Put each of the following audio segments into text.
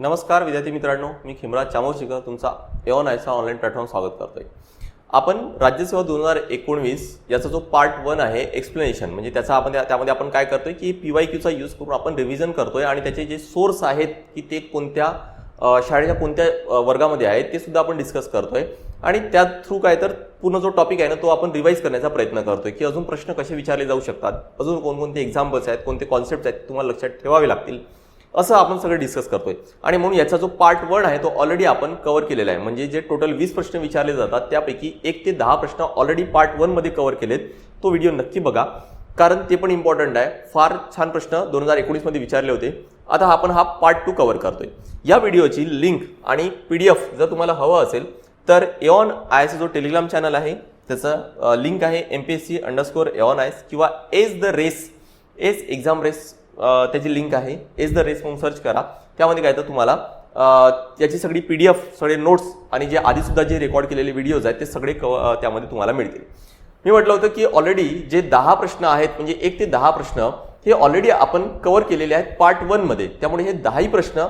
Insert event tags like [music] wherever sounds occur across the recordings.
नमस्कार विद्यार्थी मित्रांनो. मी खिमराज चामोशीकर तुमचा एवन आयचा ऑनलाईन प्लॅटफॉर्म स्वागत करतोय. आपण राज्यसेवा दोन हजार एकोणवीस याचा जो पार्ट वन आहे एक्सप्लेनेशन म्हणजे त्याचा आपण त्यामध्ये आपण काय करतोय की पी वाय क्यूचा यूज करून आपण रिव्हिजन करतोय आणि त्याचे जे सोर्स आहेत की ते कोणत्या शाळेच्या कोणत्या वर्गामध्ये आहेत ते सुद्धा आपण डिस्कस करतोय. आणि त्या थ्रू काय तर पूर्ण जो टॉपिक आहे ना तो आपण रिवाईज करण्याचा प्रयत्न करतोय की अजून प्रश्न कसे विचारले जाऊ शकतात? अजून कोणकोणते एक्झाम्पल्स आहेत कोणते कॉन्सेप्ट आहेत तुम्हाला लक्षात ठेवावे लागतील. असं आपण सगळं डिस्कस करतोय. आणि म्हणून याचा जो पार्ट वन आहे तो ऑलरेडी आपण कव्हर केलेला आहे. म्हणजे जे टोटल वीस प्रश्न विचारले जातात त्यापैकी एक ते दहा प्रश्न ऑलरेडी पार्ट वनमध्ये कव्हर केलेत. तो व्हिडिओ नक्की बघा. कारण ते पण इम्पॉर्टंट आहे. फार छान प्रश्न दोन हजार एकोणीसमध्ये विचारले होते. आता आपण हा पार्ट टू कव्हर करतोय. या व्हिडिओची लिंक आणि पी डी एफ जर तुम्हाला हवं असेल तर एऑन आयस जो टेलिग्राम चॅनल आहे त्याचं लिंक आहे M P S C underscore Aon eyes किंवा edge the race S exam race त्याची लिंक आहे. एज द रेस म्हणून सर्च करा. त्यामध्ये काय तर तुम्हाला? याची सगळी पी डी एफ सगळे नोट्स आणि जे आधीसुद्धा जे रेकॉर्ड केलेले व्हिडिओज आहेत ते सगळे कव त्यामध्ये तुम्हाला मिळतील. मी म्हटलं होतं की ऑलरेडी जे दहा प्रश्न आहेत म्हणजे एक ते दहा प्रश्न हे ऑलरेडी आपण कव्हर केलेले आहेत पार्ट वनमध्ये त्यामुळे हे दहाही प्रश्न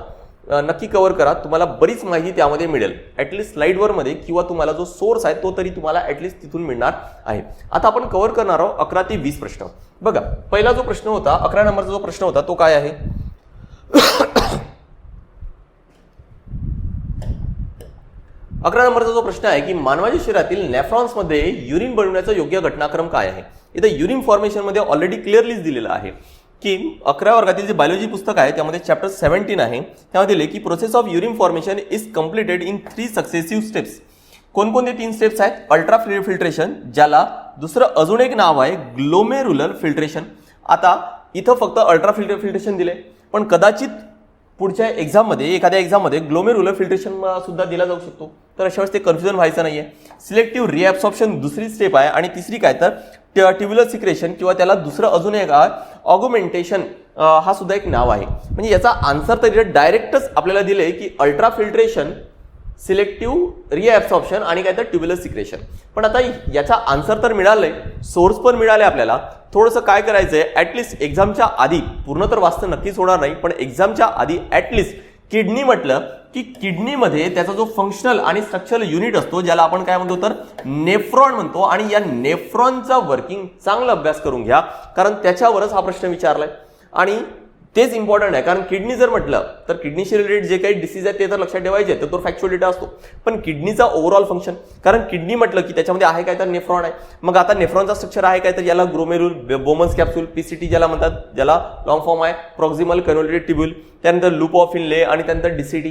नक्की कवर करा. तुम्हाला बरीच माहिती त्यामध्ये मिळेल. ॲटलिस्ट स्लाईडवरमध्ये किंवा तुम्हाला जो सोर्स आहे तो तरी तुम्हाला ॲटलिस्ट तिथून मिळणार आहे. आता आपण कव्हर करणार आहोत अकरा ते वीस प्रश्न. बघा पहिला जो प्रश्न होता अकरा नंबरचा जो प्रश्न होता तो काय आहे? [coughs] अकरा नंबरचा जो प्रश्न आहे की मानवाच्या शरीरातील नॅफ्रॉन्समध्ये युरिन बनवण्याचा योग्य घटनाक्रम काय आहे? इथं युरिन फॉर्मेशनमध्ये ऑलरेडी क्लिअरलीच दिलेलं आहे. की अकरा वर्गातील जे बायोलॉजी पुस्तक आहे त्यामध्ये चॅप्टर सेव्हन्टीन आहे. त्यामध्ये दिले की process of urine formation is completed in three successive steps कोणकोणते तीन स्टेप्स आहेत? अल्ट्रा फिल्ट्रेशन ज्याला दुसरं अजून एक नाव आहे ग्लोमेरुलर फिल्ट्रेशन आता इथं फक्त अल्ट्रा फिल्टर फिल्ट्रेशन दिले पण कदाचित पुढच्या एक्झाममध्ये एखाद्या एक्झाममध्ये ग्लोमेरुलर फिल्ट्रेशन सुद्धा दिला जाऊ शकतो. तर अशा वेळेस ते कन्फ्युजन व्हायचं नाही आहे सिलेक्टिव्ह रिॲब्सॉप्शन दुसरी स्टेप आहे. आणि तिसरी काय? तर ट्युब्युलर सिक्रेशन किंवा त्याला दुसरं अजून एक ऑगुमेंटेशन हा सुद्धा एक नाव आहे. म्हणजे याचा आन्सर तर डायरेक्टच आपल्याला दिले की अल्ट्रा फिल्ट्रेशन सिलेक्टिव्ह रिॲब्सॉप्शन आणि काय तर ट्युब्युलर सिक्रेशन पण आता याचा आन्सर तर मिळालंय सोर्स पण मिळाले आपल्याला. थोडंसं काय करायचंय ॲटलिस्ट एक्झामच्या आधी पूर्ण तर वाचतं नक्कीच होणार नाही पण एक्झामच्या आधी ॲटलिस्ट किडनी म्हटलं की किडनीमध्ये त्याचा जो फंक्शनल आणि स्ट्रक्चरल युनिट असतो ज्याला आपण काय म्हणतो तर नेफ्रॉन म्हणतो आणि या नेफ्रॉनचा वर्किंग चांगला अभ्यास करून घ्या कारण त्याच्यावरच हा प्रश्न विचारलाय. आणि तेच इम्पॉर्टंट आहे. कारण किडनी जर म्हटलं तर किडनीशी रिलेटेड जे काही डिसीज आहे ते तर लक्षात ठेवायचे तर तो फॅक्च्युअल डेटा असतो. पण किडनीचा ओव्हरऑल फंक्शन कारण किडनी म्हटलं की त्याच्यामध्ये आहे काय तर नेफ्रॉन आहे. मग आता नेफ्रॉनचा स्ट्रक्चर आहे काय तर याला ग्रोमेरुल बोमन्स कॅप्सूल पीसीटी ज्याला म्हणतात ज्याला लॉंग फॉर्म आहे प्रॉक्झिमल कन्व्होल्टेड ट्यूब्युल त्यानंतर लूप ऑफ इनले आणि त्यानंतर डीसीटी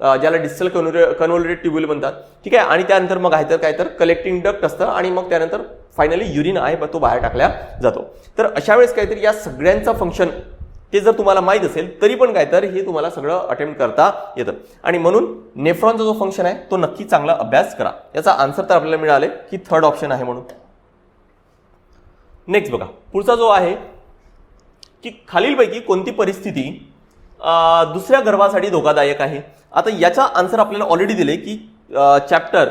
ज्याला डिस्टल कन्व्होल्टेड ट्यूब्युल म्हणतात. ठीक आहे? आणि त्यानंतर मग आहे तर काय तर कलेक्टिंग डक्ट असतं आणि मग त्यानंतर फायनली युरिन आहे तो बाहेर टाकला जातो. तर अशा वेळेस काहीतरी या सगळ्यांचा फंक्शन ते जर तुम्हाला माहीत असेल तरी पण काय तर हे तुम्हाला सगळं अटेम्प्ट करता येतं. आणि म्हणून नेफ्रॉनचा जो फंक्शन आहे तो नक्की चांगला अभ्यास करा. याचा आन्सर तर आपल्याला मिळाले की थर्ड ऑप्शन आहे म्हणून. नेक्स्ट बघा. पुढचा जो आहे की खालीलपैकी कोणती परिस्थिती दुसऱ्या गर्भासाठी धोकादायक आहे? आता याचा आन्सर आपल्याला ऑलरेडी दिले की चॅप्टर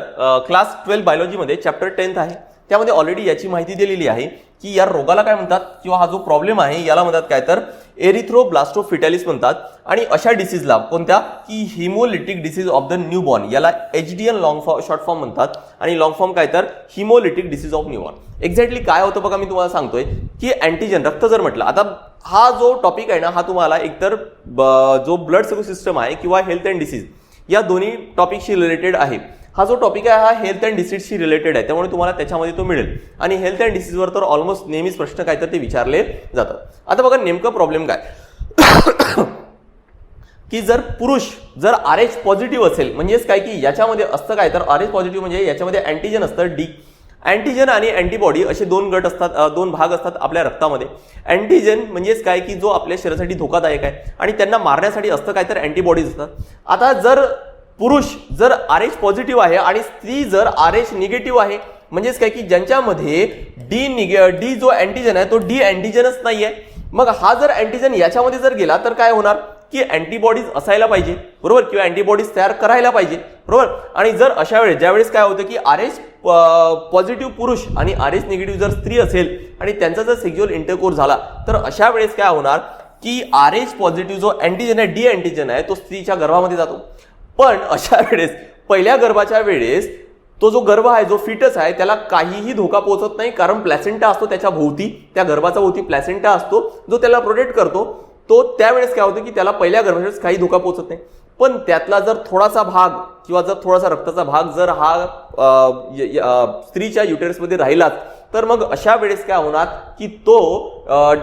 क्लास ट्वेल्व बायोलॉजीमध्ये चॅप्टर टेन्थ आहे. त्यामध्ये ऑलरेडी याची माहिती दिलेली आहे की या रोगाला काय म्हणतात किंवा हा जो प्रॉब्लेम आहे याला म्हणतात काय तर एरिथ्रोब्लास्टोफिटॅलिस म्हणतात. आणि अशा डिसीजला कोणत्या? की haemolytic disease of the newborn याला H D N long form short form म्हणतात. आणि लॉंग फॉर्म काय तर? Haemolytic disease of newborn exactly काय होतं बघा मी तुम्हाला सांगतोय की अँटीजन रक्त जर म्हटलं. आता हा जो टॉपिक आहे ना हा तुम्हाला एकतर ब- जो ब्लड सर्व्हिस सिस्टम आहे किंवा हेल्थ अँड डिसीज या दोन्ही टॉपिकशी रिलेटेड आहे. हा जो टॉपिक आहे हा हेल्थ अँड डिसीजशी रिलेटेड आहे. त्यामुळे तुम्हाला त्याच्यामध्ये तो मिळेल. आणि हेल्थ अँड डिसीजवर तर ऑलमोस्ट नेहमीच प्रश्न काय तर ते विचारले जातात. आता बघा नेमकं प्रॉब्लेम काय? [coughs] की जर पुरुष जर आर एच पॉझिटिव्ह असेल म्हणजेच काय की याच्यामध्ये असतं काय? तर आर एच पॉझिटिव्ह म्हणजे याच्यामध्ये अँटीजन असतं डी अँटीजन आणि अँटीबॉडी असे दोन गट असतात दोन भाग असतात आपल्या रक्तामध्ये. अँटीजन म्हणजेच काय की जो आपल्या शरीरासाठी धोकादायक आहे. आणि त्यांना मारण्यासाठी असतं काय? तर अँटीबॉडीज असतात. आता जर पुरुष जर आर एच पॉझिटिव्ह आहे आणि स्त्री जर आर एच निगेटिव्ह आहे म्हणजेच काय की ज्यांच्यामध्ये डी निगे डी जो अँटीजन आहे तो डी अँटीजनच नाही आहे मग हा जर अँटीजन याच्यामध्ये जर गेला तर काय होणार? की अँटीबॉडीज असायला पाहिजे बरोबर? किंवा अँटीबॉडीज तयार करायला पाहिजे बरोबर? आणि जर अशा वेळेस ज्यावेळेस काय होतं की आर एच पॉझिटिव्ह पुरुष आणि आर एच निगेटिव्ह जर स्त्री असेल आणि त्यांचा जर सेक्ज्युअल इंटरकोर्स झाला तर अशा वेळेस काय होणार? की आर एच पॉझिटिव्ह जो अँटीजन आहे डी अँटीजन आहे तो स्त्रीच्या गर्भामध्ये जातो. पण अशा वेळेस पहिल्या गर्भाच्या वेळेस तो जो गर्भ आहे जो फिटस आहे त्याला काहीही धोका पोहोचत नाही. कारण प्लॅसेंटा असतो त्याच्या भोवती त्या गर्भाचा भोवती प्लॅसेंटा असतो जो त्याला प्रोटेक्ट करतो. तो त्यावेळेस काय होतं की त्याला पहिल्या गर्भाच्या काही धोका पोहोचत नाही. पण त्यातला जर थोडासा भाग किंवा जर थोडासा रक्ताचा भाग जर हा य- स्त्रीच्या युटेरसमध्ये राहिलाच तर मग अशा वेळेस काय होणार की तो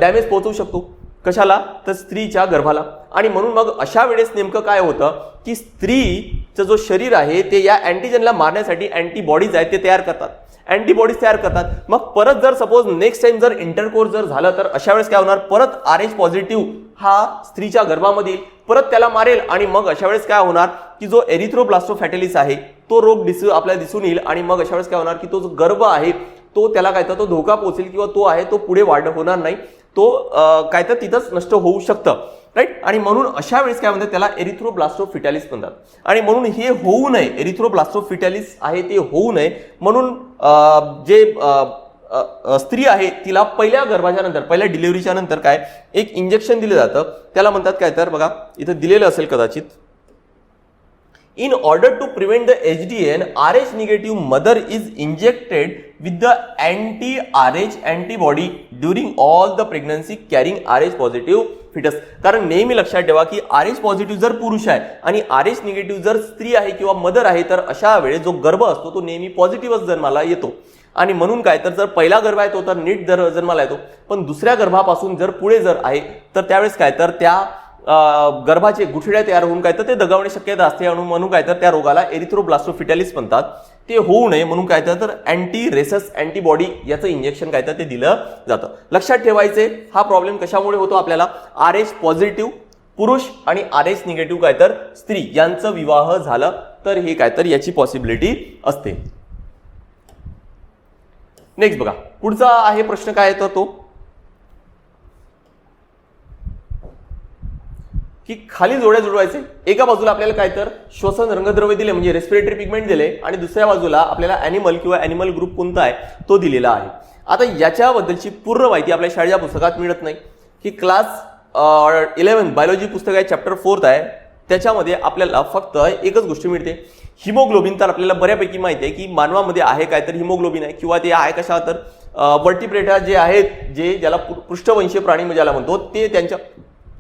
डॅमेज पोहोचवू शकतो. कशाला? तर स्त्रीच्या गर्भाला. आणि म्हणून मग अशा वेळेस नेमकं काय होतं की स्त्रीचं जो शरीर आहे ते या अँटीजनला मारण्यासाठी अँटीबॉडीज आहेत ते तयार करतात. अँटीबॉडीज तयार करतात. मग परत जर सपोज नेक्स्ट टाइम जर इंटरकोर्स जर झालं तर अशा वेळेस काय होणार? परत आर एच पॉझिटिव्ह हा स्त्रीच्या गर्भामध्ये परत त्याला मारेल. आणि मग अशा वेळेस काय होणार की जो एरिथ्रोप्लास्टो फॅटेलिस आहे तो रोग दिसू आपल्याला दिसून येईल. आणि मग अशा वेळेस काय होणार की तो जो गर्भ आहे तो त्याला काय तर तो धोका पोचेल किंवा तो आहे तो पुढे वाढ होणार नाही. तो काय तर तिथंच नष्ट होऊ शकतं राईट आणि म्हणून अशा वेळेस काय म्हणतात त्याला एरिथ्रोब्लास्टो फिटॅलिस म्हणतात. आणि म्हणून हे होऊ नये एरिथ्रोब्लास्टो फिटॅलिस आहे ते होऊ नये म्हणून जे स्त्री आहे तिला पहिल्या गर्भाच्या नंतर पहिल्या डिलिव्हरीच्या नंतर काय एक इंजेक्शन दिलं जातं. त्याला म्हणतात काय तर बघा इथं दिलेलं असेल कदाचित In order to prevent the HDN, RH negative mother is injected with the anti-RH antibody during all the pregnancy carrying RH positive fetus कारण नेहमी लक्षात ठेवा की आर एच पॉझिटिव्ह जर पुरुष आहे आणि आर एच निगेटिव्ह जर स्त्री आहे किंवा मदर आहे तर अशा वेळेस जो गर्भ असतो तो नेहमी पॉझिटिव्हच जन्माला येतो. आणि म्हणून काय तर जर पहिला गर्भ आहे तो तर नीट जर जन्माला येतो. पण दुसऱ्या गर्भापासून जर पुढे जर आहे तर त्यावेळेस काय तर त्या गर्भाचे गुठळ्या तयार होऊन काय तर ते दगावणे शक्यता असते आणि म्हणून काय तर त्या रोगाला एरिथ्रोब्लास्टोफिटॅलिस म्हणतात. ते होऊ नये म्हणून काय तर अँटी रेसस अँटीबॉडी याचं इंजेक्शन काय तर ते दिलं जातं. लक्षात ठेवायचे हा प्रॉब्लेम कशामुळे होतो आपल्याला? आर एच पॉझिटिव्ह पुरुष आणि आर एच निगेटिव्ह काय तर स्त्री यांचं विवाह झालं तर हे काय तर याची पॉसिबिलिटी असते. नेक्स्ट बघा पुढचा आहे प्रश्न काय येतो तो? की खाली जोड्या जुळवायचे. एका बाजूला आपल्याला काय तर श्वसन रंगद्रव्य दिले म्हणजे रेस्पिरेटरी पिगमेंट दिले आणि दुसऱ्या बाजूला आपल्याला अॅनिमल किंवा अॅनिमल ग्रुप कोणता आहे तो दिलेला आहे. आता याच्याबद्दलची पूर्ण माहिती आपल्या शाळेच्या पुस्तकात मिळत नाही. की क्लास इलेव्हन बायोलॉजी पुस्तक आहे चॅप्टर फोर्थ आहे. त्याच्यामध्ये आपल्याला फक्त एकच गोष्ट मिळते. हिमोग्लोबिन तर आपल्याला बऱ्यापैकी माहिती आहे की मानवामध्ये आहे काय तर हिमोग्लोबिन आहे किंवा ते आहे कशा तर वर्टिप्रेटा जे आहेत जे ज्याला पृष्ठवंशीय प्राणी म्हणजे ज्याला म्हणतो ते त्यांच्या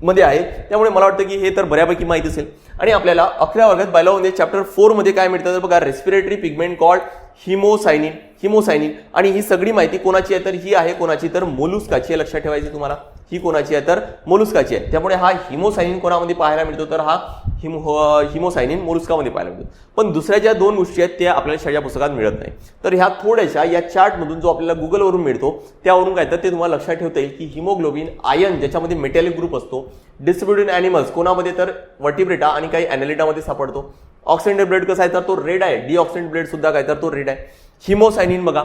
मध्ये आहे. त्यामुळे मला वाटतं की हे तर बऱ्यापैकी माहिती असेल. आणि आपल्याला अकरा वर्गात बायलॉमध्ये चॅप्टर फोरमध्ये काय मिळतं? तर बघा respiratory pigment called haemocyanin haemocyanin आणि ही सगळी माहिती कोणाची आहे तर ही आहे कोणाची तर मोलुस्काची आहे लक्षात ठेवायची तुम्हाला. ही कोणाची आहे तर मोलुस्काची आहे. त्यामुळे हा हिमोसायनिन कोणामध्ये पाहायला मिळतो? तर हा हिमो हो, हिमोसायनिन मोलुस्कामध्ये पाहायला मिळतो. पण दुसऱ्या ज्या दोन गोष्टी आहेत त्या आपल्याला शाळेच्या पुस्तकात मिळत नाही. तर ह्या थोड्याशा या चार्टमधून जो आपल्याला गुगलवरून मिळतो त्यावरून काय तर ते तुम्हाला लक्षात ठेवता येईल की हिमोग्लोबिन आयन ज्याच्यामध्ये मेटॅलिक ग्रुप असतो डिस्ट्रीब्युटेड ॲनिमल्स कोणामध्ये तर वर्टिब्रेटा आणि काही ॲनालिटामध्ये सापडतो. ऑक्सिडेंट ब्लड कसा आहे तर तो रेड आहे डिऑक्सिडेंट ब्लड सुद्धा काय तर तो रेड आहे. हिमोसायनिन बघा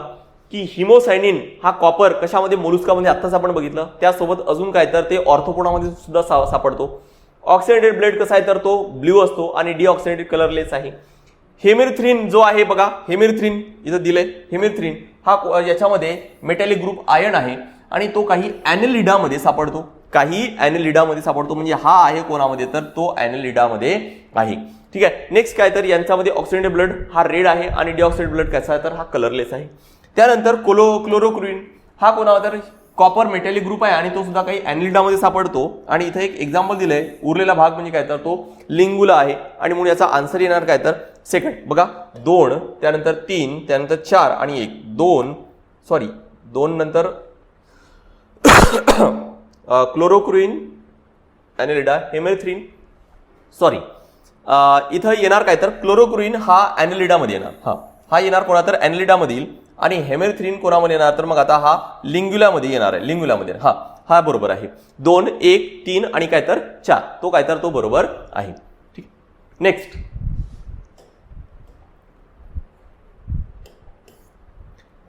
की हिमोसायनिन हा कॉपर कशामध्ये मोलुस्कामध्ये आत्ताच आपण बघितलं त्यासोबत अजून काय तर ते ऑर्थोपोडामध्ये सुद्धा सा सापडतो. ऑक्सिडेंटेड ब्लड कसा आहे तर तो ब्ल्यू असतो आणि डिऑक्सिडेंटेड कलरलेस आहे. हेमिरथ्रिन जो आहे बघा हेमिरथ्रिन इथं दिलंय. हेमिरथ्रिन हा को- याच्यामध्ये मेटॅलिक ग्रुप आयन आहे आणि तो काही ॲनेलिडामध्ये सापडतो. काही ॲनेलिडामध्ये सापडतो म्हणजे हा आहे कोणामध्ये तर तो ॲनेलिडामध्ये आहे. ठीक आहे? नेक्स्ट काय तर यांच्यामध्ये ऑक्सिडेंटेड ब्लड हा रेड आहे आणि डिऑक्सिडेंट ब्लड कसा आहे तर हा कलरलेस आहे. त्यानंतर कोलो हा कोणावर कॉपर मेटॅलिक ग्रुप आहे आणि तो सुद्धा काही ॲनिलिडामध्ये सापडतो. आणि इथं एक एक्झाम्पल दिलंय. उरलेला भाग म्हणजे काय तर तो लिंगुला आहे. आणि म्हणून याचा आन्सर येणार काय तर सेकंड बघा दोन त्यानंतर तीन त्यानंतर चार आणि एक. दोन सॉरी दोन नंतर क्लोरोक्रुईन ॲनिलिडा हेमेथ्रिन सॉरी इथं येणार काय तर क्लोरोक्रुईन हा ॲनिलिडामध्ये येणार. हा. हा येणार कोणा तर ॲनिलिडामध्ये आणि हेमेथ्रिन कोणामध्ये येणार तर मग आता हा लिंग्युलामध्ये येणार आहे लिंग्युलामध्ये. हा हा बरोबर आहे. दोन एक तीन आणि काय तर चार. तो काय तर तो बरोबर आहे. ठीक. नेक्स्ट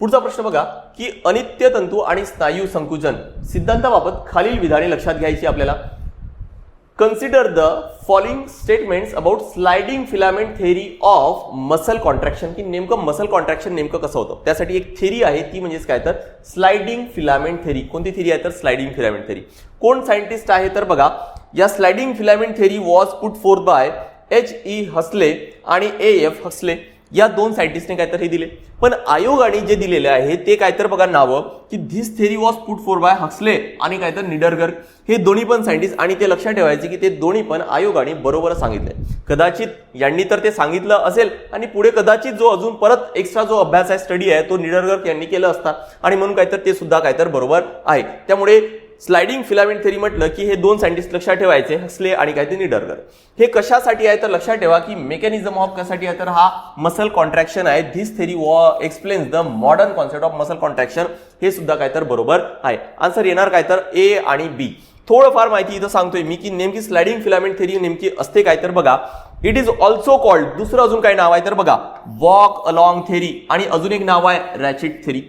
पुढचा प्रश्न बघा की अनित्य तंतू आणि स्नायू संकुचन सिद्धांताबाबत खालील विधाने लक्षात घ्यायची आपल्याला? Consider the following statements about sliding filament theory of muscle contraction की नेमकं मसल कॉन्ट्रॅक्शन नेमकं कसं होतं? त्यासाठी एक थेरी आहे ती म्हणजेच काय तर स्लायडिंग फिलामेंट थेरी कोणती थेरी आहे तर स्लायडिंग फिलामेंट थेरी कोण सायंटिस्ट आहे तर बघा या sliding filament theory was put forth by H E Huxley आणि ए एफ हसले या दोन सायंटिस्टने काय तर हे दिले. पण आयोगाने जे दिलेले आहे ते काय तर बघा नावं की this theory was put forth by Huxley आणि काय तर निडरगर हे दोन्ही पण सायंटिस्ट आणि ते लक्षात ठेवायचे की ते दोन्ही पण आयोगाने बरोबर सांगितले. कदाचित यांनी तर ते सांगितलं असेल आणि पुढे कदाचित जो अजून परत एक्स्ट्रा जो अभ्यास आहे स्टडी आहे तो निडरगर यांनी केला असता. आणि म्हणून काय तर ते सुद्धा काय तर बरोबर आहे. त्यामुळे स्लायडिंग फिलामेंट थेरी म्हटलं की हे दोन सायंटिस्ट लक्षात ठेवायचे हसले आणि काहीतरी निडरगर हे कशासाठी आहे तर लक्षात ठेवा की मेकॅनिझम ऑफ कशासाठी आहे तर हा मसल कॉन्ट्रॅक्शन आहे. This theory was explains the modern concept of muscle contraction हे सुद्धा काय तर बरोबर आहे. आन्सर येणार काय तर ए आणि बी थोडंफार माहिती इथं सांगतोय मी की नेमकी स्लायडिंग फिलामेंट थेरी नेमकी असते काय तर बघा. इट इज ऑल्सो कॉल्ड दुसरं अजून काय नाव आहे तर बघा. वॉक अलॉंग थेरी आणि अजून एक नाव आहे रॅचिट थेरी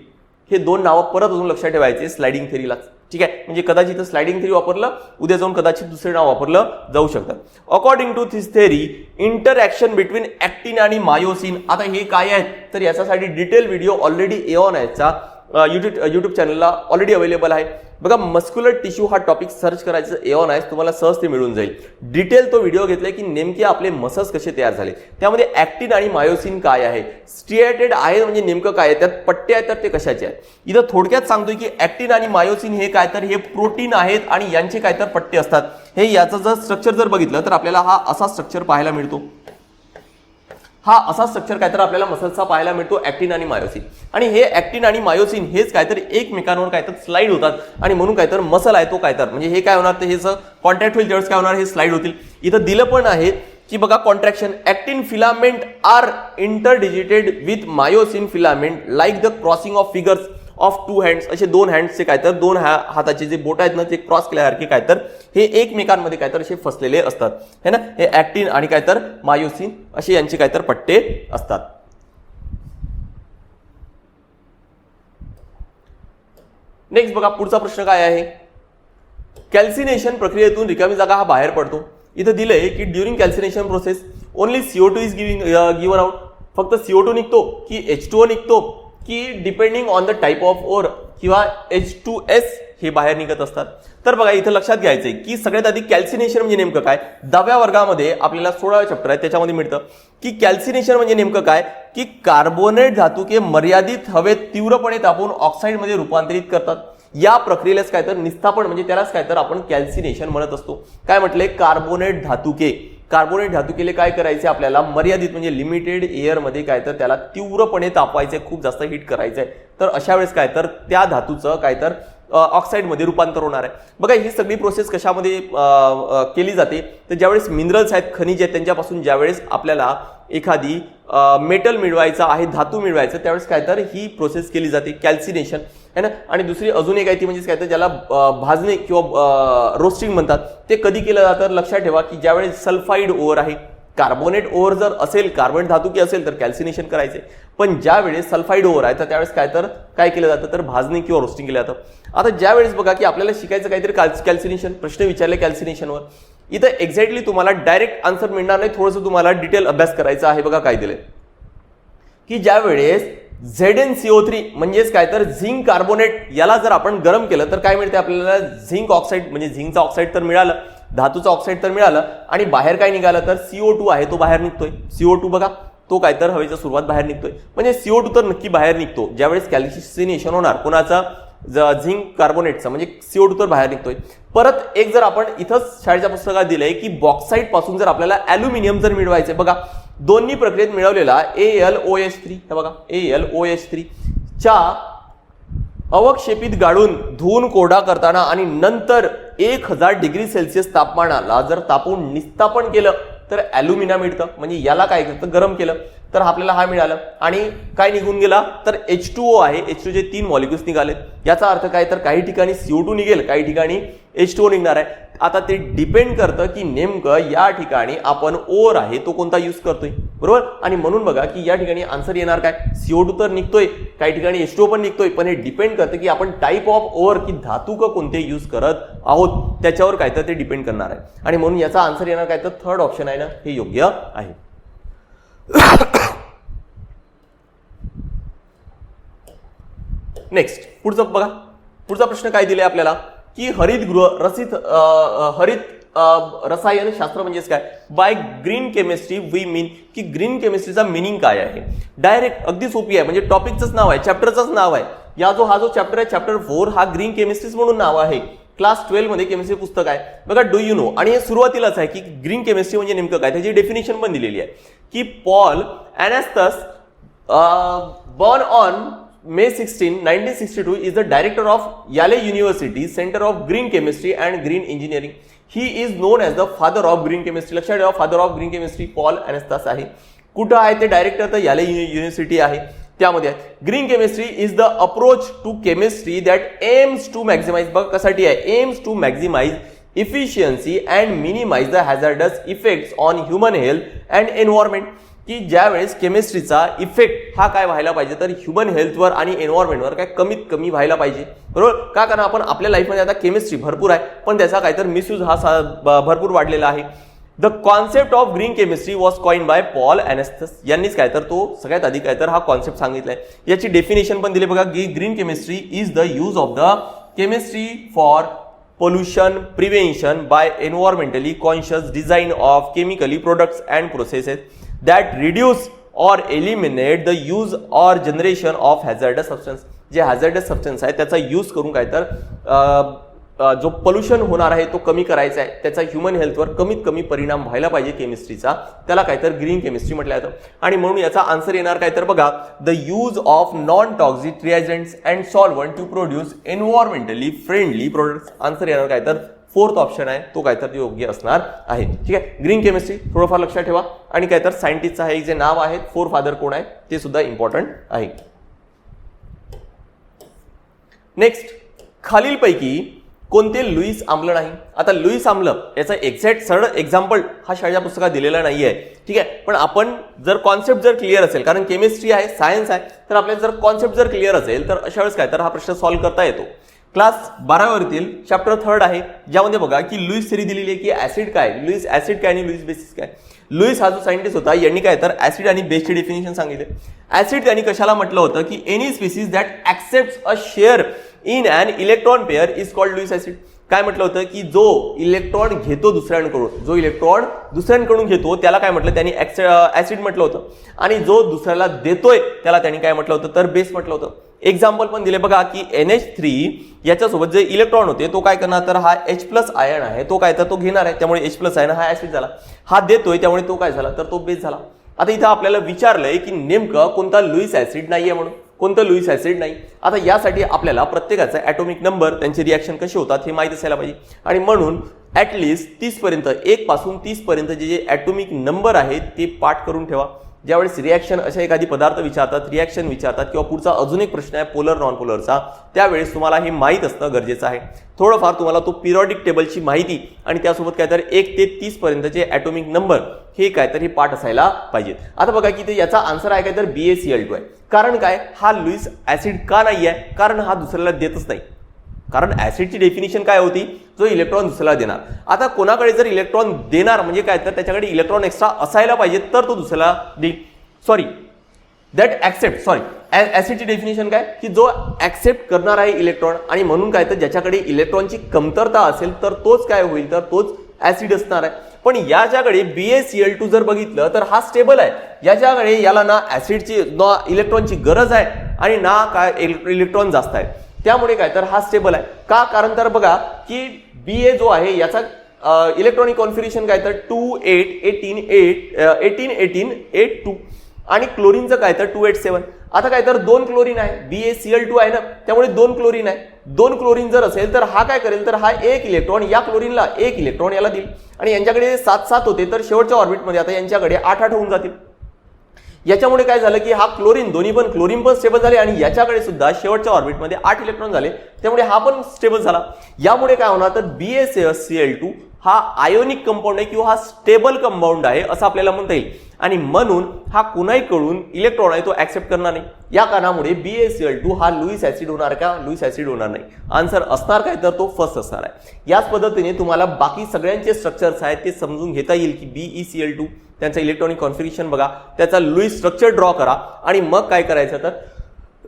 हे दोन नावं परत अजून लक्षात ठेवायचे स्लायडिंग थेरीलाच ठीक आहे? म्हणजे कदाचित स्लायडिंग थेरी वापरलं उद्या जाऊन कदाचित दुसरे नाव वापरलं जाऊ शकतात according to this theory interaction between actin आणि मायोसिन आता हे काय आहे तर याच्यासाठी डिटेल व्हिडिओ ऑलरेडी एऑन याचा यूट्यूब यूट्यूब चॅनलला ऑलरेडी अवेलेबल आहे. बघा मस्क्युलर टिश्यू हा टॉपिक सर्च करायचं एऑन आहे तुम्हाला सहज ते मिळून जाईल. डिटेल तो व्हिडिओ घेतलाय की नेमके आपले मसल्स कसे तयार झाले. त्यामध्ये ऍक्टिन आणि मायोसिन काय आहे? स्टिएटेड आहे म्हणजे नेमकं काय आहे? त्यात पट्टे आहेत तर ते कशाचे आहेत? इथं थोडक्यात सांगतोय की ऍक्टिन आणि मायोसिन हे काय तर हे प्रोटीन आहेत आणि यांचे काय तर पट्टे असतात. हे याचं जर स्ट्रक्चर जर बघितलं तर आपल्याला हा असा स्ट्रक्चर पाहायला मिळतो. हा असा स्ट्रक्चर काय तर आपल्याला मसल्सचा पाहायला मिळतो ऍक्टिन आणि मायोसिन आणि हे ऍक्टिन आणि मायोसिन हेच काहीतरी एकमेकांवर काय तर स्लाईड होतात. आणि म्हणून काय तर मसल आहे तो काय तर म्हणजे हे काय होणार? तर हे कॉन्ट्रॅक्ट होईल ज्यावेळेस काय होणार? हे स्लाईड होतील. इथं दिलं पण आहे की बघा contraction actin filament are interdigitated with myosin filament like the crossing of figures of two hands असे दोन हँड्सचे काय तर दोन हा हाताचे जे बोट आहेत ना ते क्रॉस केल्यासारखे काय तर हे एकमेकांमध्ये काय तर असे फसलेले असतात. है ना हे ऍक्टिन आणि काय तर मायोसिन असे यांचे काय तर पट्टे असतात. नेक्स्ट बघा पुढचा प्रश्न काय आहे? कॅल्सिनेशन प्रक्रियेतून रिकामी जागा हा बाहेर पडतो. इथं दिलंय की during calcination process only CO two is giving given out फक्त सीओ टू निघतो की एच टू ओ निघतो. की depending on the type of ore किंवा एच टू एस हे बाहेर निघत असतात. तर बघा इथं लक्षात घ्यायचंय की सगळ्यात आधी कॅल्सिनेशन म्हणजे नेमकं काय? दहाव्या वर्गामध्ये आपल्याला सोळाव्या चॅप्टर आहे त्याच्यामध्ये मिळतं की कॅल्सिनेशन म्हणजे नेमकं काय? की कार्बोनेट धातुके मर्यादित हवेत तीव्रपणे तापून ऑक्साईडमध्ये रूपांतरित करतात. या प्रक्रियेलाच काय तर निस्थापन म्हणजे त्यालाच काय तर आपण कॅल्सिनेशन म्हणत असतो. काय म्हटले? कार्बोनेट धातुके. कार्बोनेट धातुकेले काय करायचे आपल्याला? मर्यादित म्हणजे लिमिटेड एअरमध्ये काय तर त्याला तीव्रपणे तापवायचे खूप जास्त हिट आहे तर अशा वेळेस काय तर त्या धातूचं काय तर ऑक्साईडमध्ये रूपांतर होणार आहे. बघा ही सगळी प्रोसेस कशामध्ये केली जाते? तर ज्यावेळेस मिनरल्स आहेत खनिज आहेत त्यांच्यापासून ज्यावेळेस आपल्याला एखादी मेटल मिळवायचा आहे धातू मिळवायचं त्यावेळेस काय तर ही प्रोसेस केली जाते. कॅल्सिनेशन है ना? आणि दुसरी अजून एक आहे ती म्हणजे काय तर ज्याला भाजणे किंवा रोस्टिंग म्हणतात ते कधी केलं जातं? लक्षात ठेवा की ज्यावेळेस सल्फाईड ओव्हर आहे कार्बोनेट ओव्हर जर असेल कार्बन धातू की असेल तर कॅल्सिनेशन करायचे. पण ज्या वेळेस सल्फाईड ओव्हर आहे तर त्यावेळेस काय तर काय केलं जातं? तर भाजणे किंवा रोस्टिंग केलं जातं. आता ज्यावेळेस बघा की आपल्याला शिकायचं काहीतरी कॅल्सिनेशन प्रश्न विचारले कॅल्सिनेशनवर इथं एक्झॅक्टली तुम्हाला डायरेक्ट आन्सर मिळणार नाही थोडंसं तुम्हाला डिटेल अभ्यास करायचा आहे बघा काय दिले की ज्या वेळेस झेड एन सीओ थ्री म्हणजेच काय? तर झिंक कार्बोनेट याला जर आपण गरम केलं तर काय मिळते आपल्याला? झिंक ऑक्साईड म्हणजे झिंकचा ऑक्साईड तर मिळालं धातूचं ऑक्साईड तर मिळालं आणि बाहेर काय निघालं तर सीओ टू आहे तो बाहेर निघतोय. सीओ टू बघा तो काय तर हवेच्या सुरुवात बाहेर निघतोय. म्हणजे सीओ टू तर नक्की बाहेर निघतो. ज्यावेळेस कॅल्शिनेशन होणार कोणाचा? झिंक कार्बोनेटचा म्हणजे सीओ टू तर बाहेर निघतोय. परत एक जर आपण इथंच शाळेच्या पुस्तकात दिलंय की बॉक्साईटपासून जर आपल्याला ॲल्युमिनियम जर मिळवायचं बघा दोन्ही प्रक्रियेत मिळवलेला A L O S three हे बघा A L O S three च्या अवक्षेपित गाळून धुवून कोरडा करताना आणि नंतर एक हजार डिग्री सेल्सिअस तापमानाला जर तापवून निस्तापन केलं तर ॲल्युमिना मिळतं. म्हणजे याला काय करतं? गरम केलं. तर आपल्याला हा मिळालं. आणि काय निघून गेला? तर एच टू ओ आहे. एच टू जे तीन मॉलिक्युल्स निघाले. याचा अर्थ काय? तर काही ठिकाणी सीओ टू निघेल. काही ठिकाणी एच टू ओ निघणार आहे. आता ते डिपेंड करतं की नेमकं या ठिकाणी आपण ओर आहे तो कोणता यूज करतोय. बरोबर? आणि म्हणून बघा की या ठिकाणी आन्सर येणार काय? सीओ टू तर निघतोय. काही ठिकाणी एच पण निघतोय. पण हे डिपेंड करतं की आपण टाईप ऑफ ओर की धातू का कोणते यूज करत आहोत? त्याच्यावर काय तर ते डिपेंड करणार आहे. आणि म्हणून याचा आन्सर येणार काय? तर थर्ड ऑप्शन आहे ना? हे योग्य आहे. नेक्स्ट पुढचं बघा. पुढचा प्रश्न काय दिलाय आपल्याला? की हरितगृह रसित हरित रसायन शास्त्र म्हणजेच काय? By green chemistry we mean की ग्रीन केमिस्ट्रीचा मिनिंग काय आहे? डायरेक्ट अगदी सोपी आहे. म्हणजे टॉपिकचंच नाव आहे चॅप्टरचंच नाव आहे. या जो हा जो चॅप्टर आहे चॅप्टर फोर हा ग्रीन केमिस्ट्रीज म्हणून नाव आहे. क्लास ट्वेल्वमध्ये केमिस्ट्री पुस्तक आहे. बघा डू यू नो आणि हे सुरुवातीलाच आहे की ग्रीन केमिस्ट्री म्हणजे नेमकं काय? त्याची डेफिनेशन पण दिलेली आहे. की Paul Anastas born on May 16, 1962, is the director of Yale University Center of Green Chemistry and Green Engineering. He is known as the father of green chemistry. लक्षात ठेवा father of green chemistry Paul Anastas आहे. कुठं आहे ते director तर याले university आहे. त्यामध्ये green chemistry is the approach to chemistry that aims to maximize बघ कसाठी आहे? Aims to maximize efficiency and minimize the hazardous effects on human health and environment की ज्यावेळेस केमिस्ट्रीचा इफेक्ट हा काय व्हायला पाहिजे तर ह्युमन हेल्थवर आणि एन्व्हायरमेंटवर काय कमीत कमी व्हायला पाहिजे. बरोबर? का कारण आपण आपल्या लाईफमध्ये आता केमिस्ट्री भरपूर आहे पण त्याचा काय तर मिसयूज हा सा- भरपूर वाढलेला आहे. The concept of green chemistry was coin by Paul Anastas यांनीच काय तर तो सगळ्यात आधी काय तर हा कॉन्सेप्ट सांगितलाय. याची डेफिनेशन पण दिली बघा की green chemistry is the use of the chemistry for pollution prevention by environmentally conscious design of chemically products and processes that reduce or eliminate the use or generation of hazardous substance. जे hazardous substance आहे त्याचा use करून काय तर जो pollution होणार आहे तो कमी करायचा आहे. त्याचा ह्युमन हेल्थवर कमीत कमी परिणाम व्हायला पाहिजे केमिस्ट्रीचा त्याला काय तर ग्रीन केमिस्ट्री म्हटलं जातं. आणि म्हणून याचा आन्सर येणार काय तर बघा the use of non toxic reagents and solvent to produce environmentally friendly products answer येणार काय तर फोर्थ ऑप्शन आहे तो काय तर योग्य असणार आहे. ठीक आहे? ग्रीन केमिस्ट्री थोडंफार लक्षात ठेवा. आणि काय तर सायंटिस्टचं आहे जे नाव आहे फोर फादर कोण आहे ते सुद्धा इम्पॉर्टंट आहे. नेक्स्ट खालीलपैकी कोणते लुईस आम्ल नाही? आता लुईस आम्ल याचा एक्झॅक्ट सरळ एक्झाम्पल हा शाळेच्या पुस्तकात दिलेला नाही आहे ठीक आहे? पण आपण जर कॉन्सेप्ट जर क्लिअर असेल कारण केमिस्ट्री आहे सायन्स आहे तर आपल्याला जर कॉन्सेप्ट जर क्लिअर असेल तर अशा वेळेस काय तर हा प्रश्न सॉल्व्ह करता येतो. क्लास बारावरतील चॅप्टर थर्ड आहे. ज्यामध्ये बघा की लुईस थेरी दिलेली आहे की ऍसिड काय? लुईस ऍसिड काय आणि लुईस बेसिस काय? लुईस हा जो सायंटिस्ट होता यांनी काय तर ऍसिड आणि बेसचे डेफिनेशन सांगितले. ऍसिड त्यांनी कशाला म्हटलं होतं की any species that accept a share in and electron pair is called Lewis acid काय म्हटलं होतं की जो इलेक्ट्रॉन घेतो दुसऱ्यांकडून जो इलेक्ट्रॉन दुसऱ्यांकडून घेतो त्याला काय म्हटलं? त्यांनी ऍसिड म्हटलं होतं. आणि जो दुसऱ्याला देतोय त्याला त्यांनी काय म्हटलं होतं? तर बेस म्हटलं होतं. एक्झाम्पल पण दिले. बघा की एन एच थ्री याच्यासोबत जे इलेक्ट्रॉन होते तो काय करणार? तर हा एच प्लस आयन आहे. तो काय तर तो घेणार आहे. त्यामुळे एच प्लस आयन हा ऍसिड झाला. हा देतोय त्यामुळे तो काय झाला? तर तो बेस झाला. आता इथं आपल्याला विचारलंय की नेमकं कोणता लुईस ऍसिड नाहीये म्हणून. कोणतं लुईस ऍसिड नाही? आता यासाठी आपल्याला प्रत्येकाचा ॲटोमिक नंबर त्यांचे रिॲक्शन कसे होतात हे माहीत असायला पाहिजे. आणि म्हणून ॲटलिस्ट तीसपर्यंत एकपासून एक पासून जे जे ॲटोमिक नंबर आहेत ते पाठ करून ठेवा. ज्यावेळेस रिॲक्शन अशा एखादी पदार्थ विचारतात रिॲक्शन विचारतात किंवा पुढचा अजून एक प्रश्न आहे पोलर नॉन पोलरचा त्यावेळेस तुम्हाला हे माहीत असणं गरजेचं आहे. थोडंफार तुम्हाला तो पिरियॉडिक टेबलची माहिती आणि त्यासोबत काय तर एक ते तीस पर्यंतचे ॲटोमिक नंबर हे काय तर हे पाठ असायला पाहिजेत. आता बघा की ते याचा आन्सर आहे काय तर B S C L two आहे. कारण काय? हा लुईस ऍसिड का नाही आहे कारण हा दुसऱ्याला देतच नाही. कारण ॲसिडची डेफिनेशन काय होती? जो इलेक्ट्रॉन दुसऱ्याला देणार. आता कोणाकडे जर इलेक्ट्रॉन देणार म्हणजे काय? तर त्याच्याकडे इलेक्ट्रॉन एक्स्ट्रा असायला पाहिजे तर तो दुसऱ्याला देईल. सॉरी दॅट ॲक्सेप्ट सॉरी ॲसिडची डेफिनेशन काय? की जो ॲक्सेप्ट करणार आहे इलेक्ट्रॉन आणि म्हणून काय? तर ज्याच्याकडे इलेक्ट्रॉनची कमतरता असेल तर तोच काय होईल? तर तोच ॲसिड असणार आहे. पण याच्याकडे B S C L two जर बघितलं तर हा स्टेबल आहे. याच्याकडे याला ना ॲसिडची ना इलेक्ट्रॉनची गरज आहे आणि ना काय इलेक्ट्रॉन जास्त आहे. त्यामुळे काय? तर हा स्टेबल आहे. का? कारण तर बघा की बी ए जो आहे याचा इलेक्ट्रॉनिक कॉन्फिगरेशन काय? तर two eight eighteen eight eighteen eighteen eight two आणि क्लोरीनचं काय? तर टू एट सेवन आता काय? तर दोन क्लोरीन आहे. B A C L two आहे ना? त्यामुळे दोन क्लोरीन आहे. दोन क्लोरीन जर असेल तर हा काय करेल? तर हा एक इलेक्ट्रॉन या क्लोरीनला एक इलेक्ट्रॉन याला देईल. आणि यांच्याकडे सात सात होते तर शेवटच्या ऑर्बिटमध्ये आता यांच्याकडे आठ आठ होऊन जातील. याच्यामुळे काय झालं की हा क्लोरीन दोन्ही पण क्लोरीन पण स्टेबल झाले आणि याच्याकडे सुद्धा शेवटच्या ऑर्बिटमध्ये आठ इलेक्ट्रॉन झाले. त्यामुळे हा पण स्टेबल झाला. यामुळे काय होणार तर B S C L two हा आयोनिक कंपाऊंड आहे किंवा हा स्टेबल कंपाऊंड आहे असं आपल्याला म्हणता येईल. आणि म्हणून हा कुणाही कळून इलेक्ट्रॉन आहे तो ऍक्सेप्ट करणार नाही. या कारणामुळे B A C L two हा लुईस ऍसिड होणार का? लुईस ऍसिड होणार नाही. आन्सर असणार काय तर तो फर्स्ट असणार आहे. याच पद्धतीने तुम्हाला बाकी सगळ्यांचे स्ट्रक्चर्स आहेत ते समजून घेता येईल की B E C L two त्यांचं इलेक्ट्रॉनिक कॉन्फिगरेशन बघा त्याचा लुईस स्ट्रक्चर ड्रॉ करा. आणि मग काय करायचं तर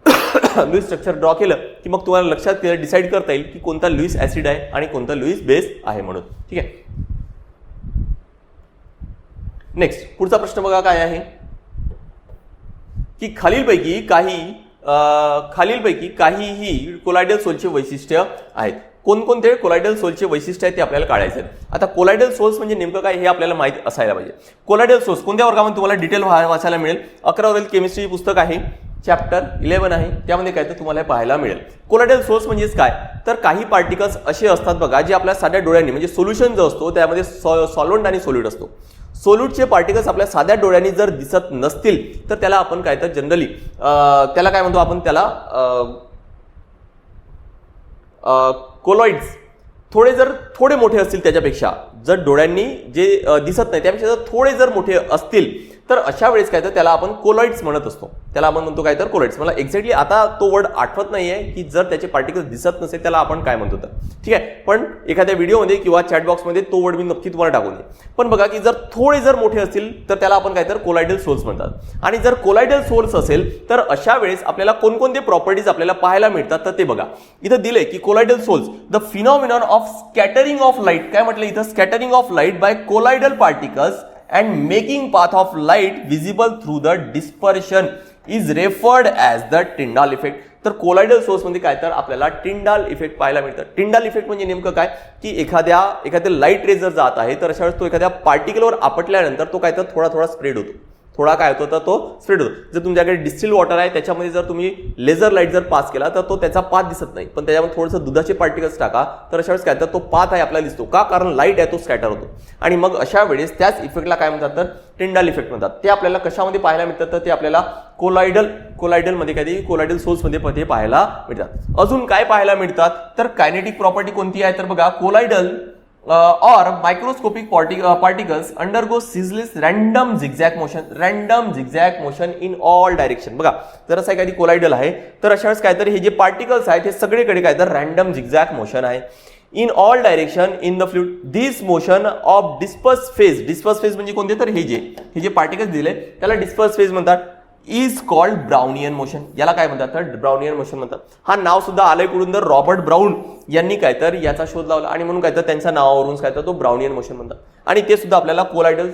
लुईस स्ट्रक्चर ड्रॉ केलं की मग तुम्हाला लक्षात डिसाईड करता येईल की कोणता लुईस ऍसिड आहे आणि कोणता लुईस बेस आहे म्हणून. ठीक आहे? नेक्स्ट पुढचा प्रश्न बघा काय आहे? की खालीलपैकी काही खालीलपैकी काहीही कोलायडल सोलचे वैशिष्ट्य आहेत. कोणकोणते कोलायडल सोलचे वैशिष्ट्य आहेत ते आपल्याला काढायचे आहेत. आता कोलायडल सोल्स म्हणजे नेमकं काय हे आपल्याला माहीत असायला पाहिजे. कोलायडल सोल्स कोणत्या वर्गामध्ये तुम्हाला डिटेल वाचायला मिळेल? अकरावरील केमिस्ट्री पुस्तक आहे. चॅप्टर इलेव्हन आहे. त्यामध्ये काय तर तुम्हाला पाहायला मिळेल. कोलाटल सोर्स म्हणजेच काय? तर काही पार्टिकल्स असे असतात बघा जे आपल्या साध्या डोळ्यांनी म्हणजे सोल्युशन जो असतो त्यामध्ये सॉल्वंट आणि सोल्यूट असतो. सोल्यूटचे पार्टिकल्स आपल्या साध्या डोळ्यांनी जर दिसत नसतील तर त्याला आपण काय तर जनरली त्याला काय म्हणतो आपण? त्याला कोलॉइड्स थोडे जर थोडे मोठे असतील त्याच्यापेक्षा जर डोळ्यांनी जे दिसत नाही त्यापेक्षा जर थोडे जर मोठे असतील तर अशा वेळेस काय तर त्याला आपण कोलॉइड्स म्हणत असतो. त्याला आपण म्हणतो काय तर कोलॉइड्स. मला एक्झॅक्टली आता तो वर्ड आठवत नाहीये की जर त्याचे पार्टिकल्स दिसत नसेल त्याला आपण काय म्हणतो तर. ठीक आहे? पण एखाद्या व्हिडिओमध्ये किंवा चॅटबॉक्समध्ये तो वर्ड मी नक्की तुम्हाला टाकून दे पण बघा की जर थोडे जर मोठे असतील तर त्याला आपण काय तर कोलायडल सोल्स म्हणतात. आणि जर कोलायडल सोल्स असेल तर अशा वेळेस आपल्याला कोणकोणते प्रॉपर्टीज आपल्याला पाहायला मिळतात तर ते बघा. इथं दिले की colloidal sols the phenomenon of scattering of light काय म्हटलं इथं? Scattering of light by colloidal particles and making path of light visible through the dispersion is referred as the Tyndall effect तर कोलायडल सोर्समध्ये काय? तर आपल्याला टिंडाल इफेक्ट पाहायला मिळतं. टिंडाल इफेक्ट म्हणजे नेमकं काय? की एखाद्या एखाद्या लाइट रेजर जात आहे तर अशा वेळेस तो एखाद्या पार्टिकलवर आपटल्यानंतर तो काय तर थोडा थोडा स्प्रेड होतो. थोडा काय होतो तर तो स्प्रेड होतो. जर तुमच्याकडे डिस्टिल वॉटर आहे त्याच्यामध्ये जर तुम्ही लेझर लाइट जर पास केला तर तो त्याचा पात दिसत नाही. पण त्याच्यामध्ये थोडंसं दुधाचे पार्टिकल्स टाका तर अशा वेळेस काय तर तो पात आहे आपल्याला दिसतो का? कारण लाइट आहे तो स्कॅटर होतो. आणि मग अशा वेळेस त्याच इफेक्टला काय म्हणतात तर टिंडाल इफेक्ट म्हणतात. ते आपल्याला कशामध्ये पाहायला मिळतात तर ते आपल्याला कोलायडल कोलायडलमध्ये कधी कोलायडल सोर्समध्ये ते पाहायला मिळतात. अजून काय पाहायला मिळतात? तर कायनेटिक प्रॉपर्टी कोणती आहे? तर बघा कोलायडल or microscopic partic- uh, particles undergo ceaseless random zigzag motion random zigzag motion in all direction. बघा जर असं एखादी कोलायडल आहे तर अशा वेळेस काय तर हे जे पार्टिकल्स आहेत हे सगळीकडे काय तर रॅन्डम झिगझॅग मोशन आहे. In all direction in the flu this motion of disperse phase disperse phase म्हणजे कोणते? तर हे जे हे जे पार्टिकल्स दिले त्याला डिस्पर्स फेज म्हणतात. इज कॉल्ड ब्राउनियन मोशन याला काय म्हणतात? तर ब्राउनियन मोशन म्हणतात. हा नाव सुद्धा आलंय कुठून तर रॉबर्ट ब्राऊन यांनी काय तर याचा शोध लावला. आणि म्हणून काय तर त्यांच्या नावावरून काय तर तो ब्राउनियन मोशन म्हणतात. आणि ते सुद्धा आपल्याला कोलायडल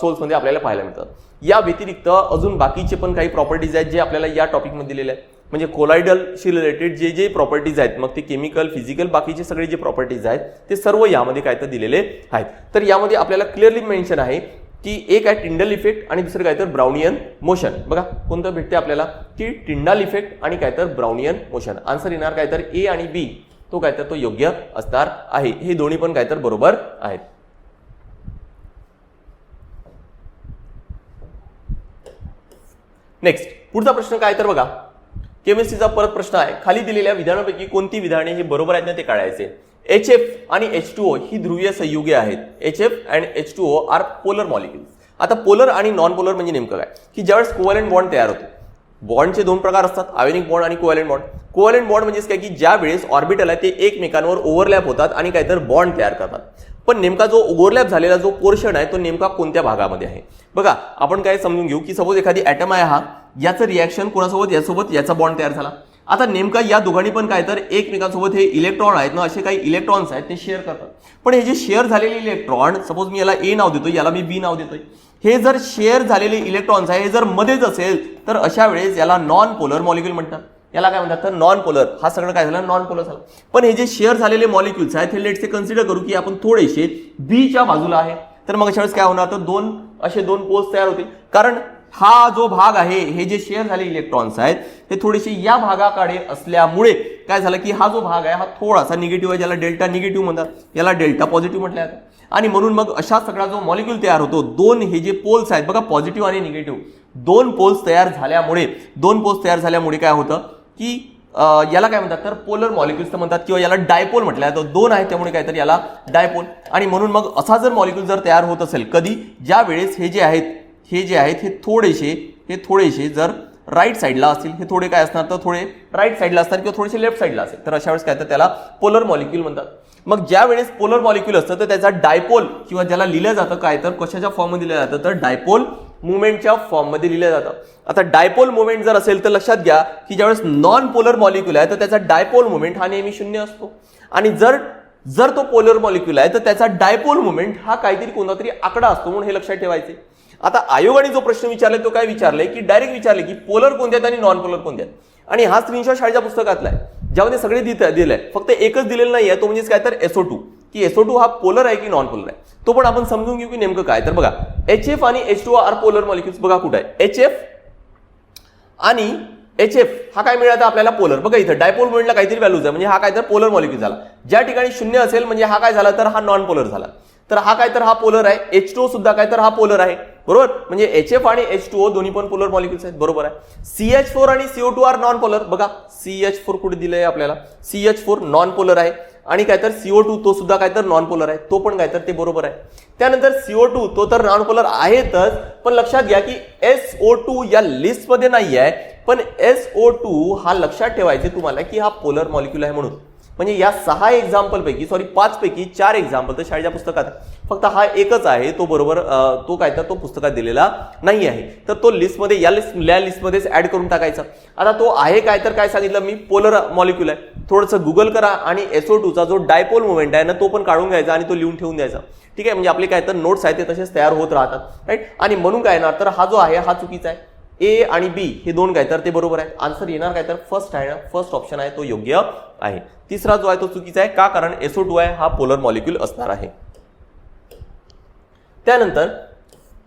सोल्समध्ये आपल्याला पाहायला मिळतात या व्यतिरिक्त अजून बाकीचे पण काही प्रॉपर्टीज आहेत जे आपल्याला या टॉपिकमध्ये दिलेले आहेत. म्हणजे कोलायडलशी रिलेटेड जे जे प्रॉपर्टीज आहेत मग ते केमिकल फिजिकल बाकीचे सगळे जे प्रॉपर्टीज आहेत ते सर्व यामध्ये काय तर दिलेले आहेत. तर यामध्ये आपल्याला क्लिअरली मेन्शन आहे की एक आहे टिंडल इफेक्ट आणि दुसरं काय तर ब्राउनियन मोशन बघा कोणतं भेटते आपल्याला? की टिंडाल इफेक्ट आणि काय तर ब्राउनियन मोशन आन्सर येणार काय तर ए आणि बी तो काय तर तो योग्य असणार आहे. हे दोन्ही पण काय तर बरोबर आहेत. नेक्स्ट पुढचा प्रश्न काय तर बघा. केमिस्ट्रीचा परत प्रश्न आहे. खाली दिलेल्या विधानापैकी कोणती विधाने हे बरोबर आहेत ना ते काढायचे? एच एफ आणि एच टू ओ ही ध्रुवीय संयुगे आहेत. H F and H two O are polar molecules आता पोलर आणि नॉन पोलर म्हणजे नेमकं काय? की ज्यावेळेस कोवॅलेंट बॉन्ड तयार होतो. बॉन्डचे दोन प्रकार असतात आयोनिक बॉन्ड आणि कोवॅलेंट बॉन्ड कोवॅलेंट बॉन्ड म्हणजेच काय की ज्या वेळेस ऑर्बिटल आहे ते एकमेकांवर ओव्हरलॅप होतात आणि काहीतरी बॉन्ड तयार करतात. पण नेमका जो ओव्हरलॅप झालेला जो पोर्शन आहे तो नेमका कोणत्या भागामध्ये आहे? बघा आपण काय समजून घेऊ की सपोज एखादी ॲटम आहे हा याचं रिॲक्शन कोणासोबत? यासोबत याचा बॉन्ड तयार झाला. आता नेमका या दोघांनी पण काय तर एकमेकांसोबत हे इलेक्ट्रॉन आहेत ना असे काही इलेक्ट्रॉन्स आहेत ते शेअर करतात. पण हे जे शेअर झालेले इलेक्ट्रॉन सपोज मी याला ए नाव देतोय याला मी बी नाव देतोय. हे जर शेअर झालेले इलेक्ट्रॉन्स आहे हे जर मध्येच असेल तर अशा वेळेस याला नॉन पोलर मॉलिक्युल म्हणतात. याला काय म्हणतात? तर नॉन पोलर हा सगळं काय झालं? नॉन पोलर झालं. पण हे जे शेअर झालेले मॉलिक्युल्स आहेत हे लेटचे कन्सिडर करू की आपण थोडेसे बीच्या बाजूला आहे. तर मग अशा वेळेस काय होणार? तर दोन असे दोन पोल्स तयार होतील. कारण हा जो भाग आहे हे जे शेअर झाले इलेक्ट्रॉन्स आहेत हे थोडेसे या भागाकडे असल्यामुळे काय झालं की हा जो भाग आहे हा थोडासा निगेटिव्ह आहे ज्याला डेल्टा निगेटिव्ह म्हणतात. याला डेल्टा पॉझिटिव्ह म्हटलं जातं. आणि म्हणून मग अशा सगळा जो मॉलिक्यूल तयार होतो दोन हे जे पोल्स आहेत बघा पॉझिटिव्ह आणि निगेटिव्ह दोन पोल्स तयार झाल्यामुळे दोन पोल्स तयार झाल्यामुळे काय होतं की याला काय म्हणतात तर पोलर मॉलिक्युल्स म्हणतात किंवा याला डायपोल म्हटलं जातं. दोन आहेत त्यामुळे काय तर याला डायपोल आणि म्हणून मग असा जर मॉलिक्यूल जर तयार होत असेल कधी? ज्या वेळेस हे जे आहेत हे जे आहेत हे थोडेसे हे थोडेसे जर राईट साईडला असतील हे थोडे काय असणार? तर थोडे राईट साईडला असणार किंवा थोडेसे लेफ्ट साईडला असेल. तर अशा वेळेस काय तर त्याला पोलर मॉलिक्यूल म्हणतात. मग ज्या वेळेस पोलर मॉलिक्यूल असतं तर त्याचा डायपोल किंवा ज्याला लिहिलं जातं काय तर कशाच्या फॉर्ममध्ये लिहिलं जातं? तर डायपोल मुवमेंटच्या फॉर्ममध्ये लिहिलं जातं. आता डायपोल मुवमेंट जर असेल तर लक्षात घ्या की ज्यावेळेस नॉन पोलर मॉलिक्यूल आहे तर त्याचा डायपोल मुवमेंट हा नेहमी शून्य असतो. आणि जर जर तो पोलर मॉलिक्यूल आहे तर त्याचा डायपोल मुवमेंट हा काहीतरी कोणता तरी आकडा असतो म्हणून हे लक्षात ठेवायचे. आता आयोगाने जो प्रश्न विचारलाय तो काय विचारलाय की डायरेक्ट विचारले की पोलर कोणते आहेत आणि नॉन पोलर कोणते आहेत? आणि हा स्क्रीनशॉट शाळेच्या पुस्तकातला आहे. ज्यामध्ये सगळे दिलंय. फक्त एकच दिलेलं नाही आहे तो म्हणजे काय तर एसओ टू की एसओ टू हा पोलर आहे की नॉन पोलर आहे? तो पण आपण समजून घेऊ की नेमकं काय तर बघा एच एफ आणि H two are polar molecules बघा कुठं आहे. एच एफ आणि एच एफ हा काय मिळाला आपल्याला पोलर बघा इथं डायपोल मोडला काहीतरी व्हॅल्यूज आहे. म्हणजे हा काय तर पोलर मॉलिक्यूल झाला. ज्या ठिकाणी शून्य असेल म्हणजे हा काय झाला तर हा नॉन पोलर झाला. तर हा काय तर हा पोलर आहे. एच टू सुद्धा काय तर हा पोलर आहे. बरोबर? म्हणजे एच एफ आणि एच टू ओ दोन्ही पण पोलर मॉलिक्युल्स आहेत. बरोबर आहे. सी एच फोर आणि C O two are non polar बघा सी एच फोर कुठे दिलंय आपल्याला? C H four non polar आहे. आणि काय तर सीओ टू तो सुद्धा काय तर नॉन पोलर आहे. तो पण काय तर ते बरोबर आहे. त्यानंतर सीओ टू तो तर नॉन पोलर आहेतच. पण लक्षात घ्या की एस ओ टू या लिस्टमध्ये नाही आहे पण एस ओ टू हा लक्षात ठेवायचे तुम्हाला की हा पोलर मॉलिक्युल आहे म्हणून. म्हणजे या सहा एक्झाम्पलपैकी सॉरी पाचपैकी चार एक्झाम्पल तर शाळेच्या पुस्तकात. फक्त हा एकच आहे तो बरोबर तो काय तर तो पुस्तकात दिलेला नाही आहे. तर तो लिस्टमध्ये या लिस्ट या लिस्टमध्येच ॲड करून टाकायचा. आता तो आहे काय तर काय सांगितलं मी पोलर मॉलिक्युल आहे. थोडंसं गुगल करा आणि एसओ टूचा जो डायपोल मुवमेंट आहे ना तो पण काढून घ्यायचा आणि तो लिहून ठेवून द्यायचा. ठीक आहे? म्हणजे आपले काय तर नोट्स आहेत ते तसेच तयार होत राहतात राईट आणि म्हणून काय येणार? तर हा जो आहे हा चुकीचा आहे. ए आणि बी हे दोन काय तर ते बरोबर आहे. आन्सर येणार काय तर फर्स्ट आहे ना. फर्स्ट ऑप्शन आहे तो योग्य आहे. तिसरा जो आहे तो चुकीचा आहे. का? कारण एसओ टू आहे हा पोलर मॉलिक्यूल असणार आहे. त्यानंतर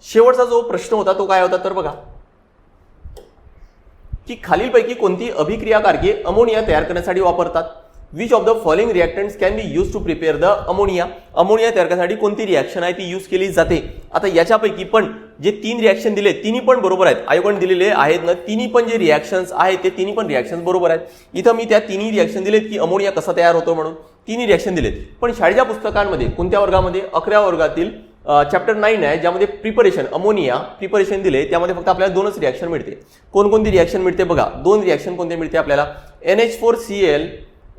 शेवटचा जो प्रश्न होता तो काय होता तर बघा. की खालीलपैकी कोणती अभिक्रिया कारके अमोनिया तयार करण्यासाठी वापरतात? Which of the following reactants can be use to prepare the ammonia ammonia तयार करण्यासाठी कोणती रिॲक्शन आहे? ती यूज केली जाते. आता याच्यापैकी पण जे तीन रिॲक्शन दिले तिन्ही पण बरोबर आहेत. आयोगाने दिलेले आहेत ना तिन्ही पण जे रिॲक्शन्स आहेत ते तिन्ही पण रिॲक्शन बरोबर आहेत. इथं मी त्या तिन्ही रिॲक्शन दिलेत की अमोनिया कसा तयार होतो म्हणून. तिन्ही रिॲक्शन दिलेत. पण शाळेच्या पुस्तकांमध्ये कोणत्या वर्गामध्ये? अकरा वर्गातील चॅप्टर नाईन आहे ज्यामध्ये प्रिपरेशन अमोनिया प्रिपरेशन दिले त्यामध्ये फक्त आपल्याला दोनच रिॲक्शन मिळते. कोणकोणती रिॲक्शन मिळते बघा. दोन रिॲक्शन कोणते मिळते आपल्याला? N H four C L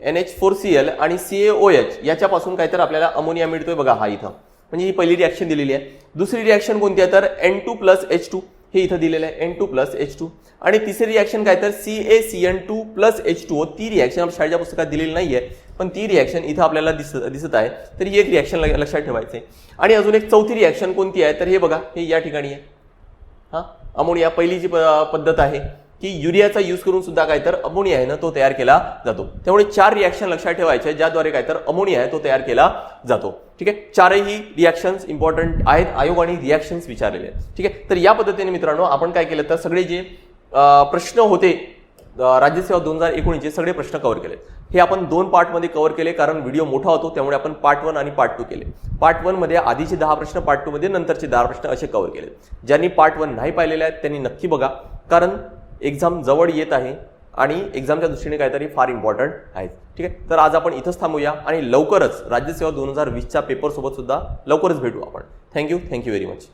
N H four C L आणि सी ए ओ एच याच्यापासून काय तर आपल्याला अमोनिया मिळतोय बघा हा इथं. म्हणजे ही पहिली रिॲक्शन दिलेली आहे. दुसरी रिॲक्शन कोणती आहे तर N two plus H two. हे इथं दिलेलं आहे N two plus H two. आणि तिसरी रिॲक्शन काय तर C A C N two plus H two. ती रिॲक्शन शाळेच्या पुस्तकात दिलेली नाही आहे पण ती रिॲक्शन इथं आपल्याला दिसत दिसत आहे. तर ही एक रिॲक्शन लक्षात ठेवायचं आहे आणि अजून एक चौथी रिॲक्शन कोणती आहे? तर हे बघा हे या ठिकाणी आहे. हां? अमोनिया पहिली जी प- पद्धत आहे की युरियाचा यूज करून सुद्धा काय तर अमोनिया आहे ना तो तयार केला जातो. त्यामुळे चार रिॲक्शन लक्षात ठेवायचे ज्याद्वारे काय तर अमोनिया आहे तो तयार केला जातो. ठीक आहे? चारही रिॲक्शन्स इम्पॉर्टंट आहेत. आयोगाने रिॲक्शन्स विचारलेले आहेत. ठीक आहे? तर या पद्धतीने मित्रांनो आपण काय केलं तर सगळे जे प्रश्न होते राज्यसेवा दोन हजार एकोणीसचे सगळे प्रश्न कव्हर केले. हे आपण दोन पार्टमध्ये कव्हर केले कारण व्हिडिओ मोठा होतो त्यामुळे आपण पार्ट वन आणि पार्ट टू केले. पार्ट वनमध्ये आधीचे दहा प्रश्न पार्ट टू मध्ये नंतरचे दहा प्रश्न असे कव्हर केले. ज्यांनी पार्ट वन नाही पाहिलेले आहेत त्यांनी नक्की बघा. कारण एक्झाम जवळ येत आहे आणि एक्झामच्या दृष्टीने काहीतरी फार इम्पॉर्टंट आहेत ठीक आहे? तर आज आपण इथंच थांबूया आणि लवकरच राज्यसेवा दोन हजार वीसच्या पेपरसोबतसुद्धा लवकरच भेटू आपण. Thank you thank you very much